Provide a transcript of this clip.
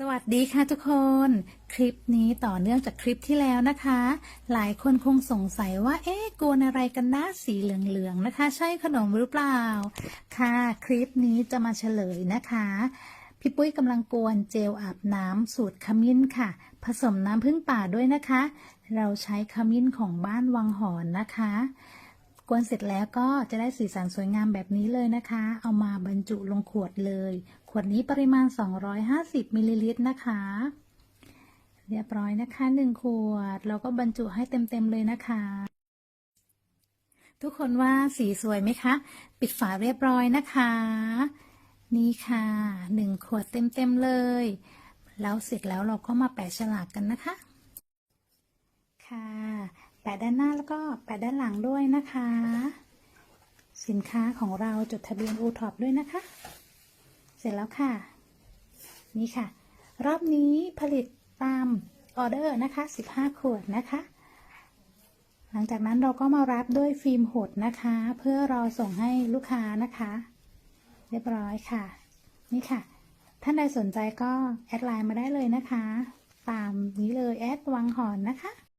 สวัสดีค่ะทุกคน คลิปนี้ต่อเนื่องจากคลิปที่แล้วนะคะ หลายคนคงสงสัยว่า เอ๊ะกวนอะไรกันนะสีเหลืองๆนะคะ ใช่ขนมหรือเปล่า ค่ะคลิปนี้จะมาเฉลยนะคะ พี่ปุ้ยกำลังกวนเจลอาบน้ำสูตรขมิ้นค่ะ ผสมน้ำผึ้งป่าด้วยนะคะ เราใช้ขมิ้นของบ้านวังหอนนะคะ กวนเสร็จแล้วก็จะได้สีสันสวยงามแบบนี้เลยนะคะ เอามาบรรจุลงขวดเลย ขวดนี้ปริมาณ 250มิลลิลิตรนะคะ เรียบร้อยนะคะหนึ่งขวด เราก็บรรจุให้เต็มๆเลยนะคะ ทุกคนว่าสีสวยไหมคะ ปิดฝาเรียบร้อยนะคะ นี่ค่ะหนึ่งขวดเต็มๆเลย แล้วเสร็จแล้วเราก็มาแปะฉลากกันนะคะ แปะด้านหน้าแล้วก็แปะด้านหลังด้วยนะคะ สินค้าของเราจดทะเบียนอูท็อด้วยนะคะ เสร็จแล้วค่ะ นี่ค่ะ รอบนี้ผลิตตามออเดอร์นะคะ 15 ขวดนะคะ หลังจากนั้นเราก็มารับด้วยฟิล์มหดนะคะ เพื่อรอส่งให้ลูกค้านะคะ เรียบร้อยค่ะ นี่ค่ะ ท่านใดสนใจก็แอดไลน์มาได้เลยนะคะ ตามนี้เลยแอดวังหอนนะคะ